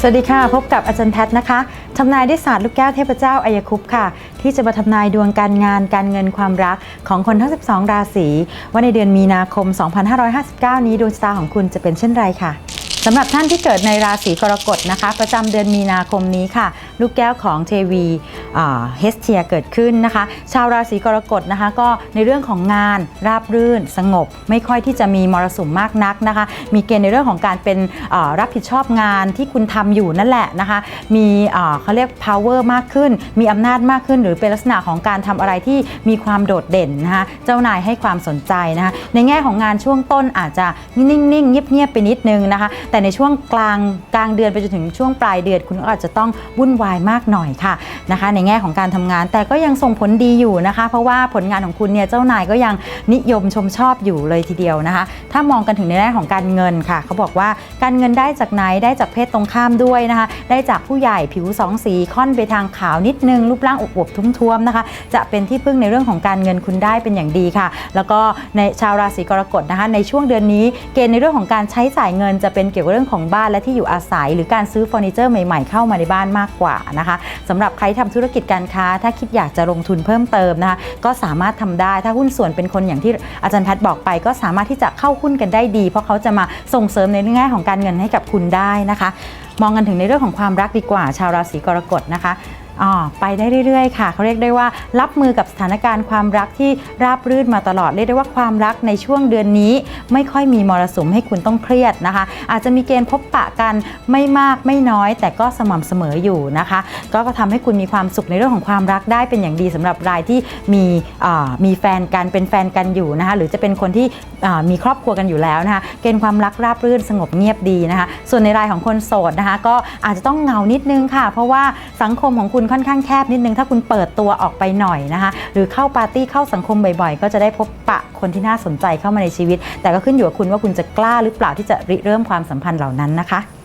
สวัสดีค่ะ พบกับอาจารย์แพทย์นะคะทำนายด้วยศาสตร์ลูกแก้วเทพเจ้าอายคุปค่ะ ที่จะมาทำนายดวงการงานการเงินความรักของคนทั้ง 12 ราศีว่าในเดือนมีนาคม 2559 นี้ดวงชะตาของคุณจะเป็นเช่นไรค่ะสำหรับท่านที่เกิดในราศีกรกฎนะคะ ประจำเดือนมีนาคมนี้ค่ะ ลูกแก้วของเทวีเฮสเทียเกิดขึ้นนะคะ ชาวราศีกรกฎนะคะ ก็ในเรื่องของงานราบรื่น สงบ ไม่ค่อยที่จะมีมรสุมมากนักนะคะ มีเกณฑ์ในเรื่องของการเป็นรับผิดชอบงานที่คุณทำอยู่นั่นแหละนะคะ มีเขาเรียก power มากขึ้น มีอำนาจมากขึ้น หรือเป็นลักษณะของการทำอะไรที่มีความโดดเด่นนะคะ เจ้านายให้ความสนใจนะคะ ในแง่ของงานช่วงต้นอาจจะนิ่งๆเงียบๆไปนิดนึงนะคะ แต่ในช่วงกลางกลางเดือนไปจนถึงช่วงปลายเดือนคุณก็อาจจะต้องวุ่นวายมากหน่อยค่ะนะคะ ในแง่ของการทำงานแต่ก็ยังส่งผลดีอยู่นะคะ เพราะว่าผลงานของคุณเนี่ยเจ้านายก็ยังนิยมชมชอบอยู่เลยทีเดียวนะคะ ถ้ามองกันถึงในแง่ของการเงินค่ะเขาบอกว่าการเงินได้จากไหนได้จากเพศตรงข้ามด้วยนะคะ ได้จากผู้ใหญ่ผิวสองสีค่อนไปทางขาวนิดนึงรูปร่างอวบๆทุ่มๆนะคะ จะเป็นที่พึ่งในเรื่องของการเงินคุณได้เป็นอย่างดีค่ะ แล้วก็ในชาวราศีกรกฎนะคะ ในช่วงเดือนนี้เกณฑ์ในเรื่องของการใช้จ่ายเงินจะเป็นเกี่ยวกับเรื่องของบ้านและที่อยู่อาศัย หรือการซื้อเฟอร์นิเจอร์ใหม่ๆเข้ามาในบ้านมากกว่านะคะสำหรับใครทำธุรกิจการค้า ถ้าคิดอยากจะลงทุนเพิ่มเติมนะคะก็สามารถทำได้ถ้าหุ้นส่วนเป็นคนอย่างที่อาจารย์แพทย์บอกไป ก็สามารถที่จะเข้าหุ้นกันได้ดี เพราะเขาจะมาส่งเสริมในแง่ของการเงินให้กับคุณได้นะคะ มองกันถึงในเรื่องของความรักดีกว่าชาวราศีกรกฎนะคะ อ๋อไปได้เรื่อยๆ ค่ะเขาเรียกได้ว่ารับมือกับสถานการณ์ความรักที่ราบรื่นมาตลอดเรียกได้ว่าความรักในช่วงเดือนนี้ ไม่ค่อยมีมรสุมให้คุณต้องเครียดนะคะ อาจจะมีเกณฑ์พบปะกันไม่มากไม่น้อย แต่ก็สม่ำเสมออยู่นะคะ ก็ทำให้คุณมีความสุขในเรื่องของความรักได้เป็นอย่างดีสำหรับรายที่มีมีแฟนกันเป็นแฟนกันอยู่นะคะหรือจะเป็นคนที่มีครอบครัวกันอยู่แล้วนะคะเกณฑ์ความรักราบรื่นสงบเงียบดีนะคะ ส่วนในรายของคนโสดนะคะ ก็อาจจะต้องเหงานิดนึงค่ะ เพราะว่าสังคมของคุณค่อนข้างแคบนิดนึง ถ้าคุณเปิดตัวออกไปหน่อยนะคะ หรือเข้าปาร์ตี้เข้าสังคมบ่อยๆ ก็จะได้พบปะคนที่น่าสนใจเข้ามาในชีวิต แต่ก็ขึ้นอยู่กับคุณว่าคุณจะกล้าหรือเปล่าที่จะริเริ่มความสัมพันธ์เหล่านั้นนะคะ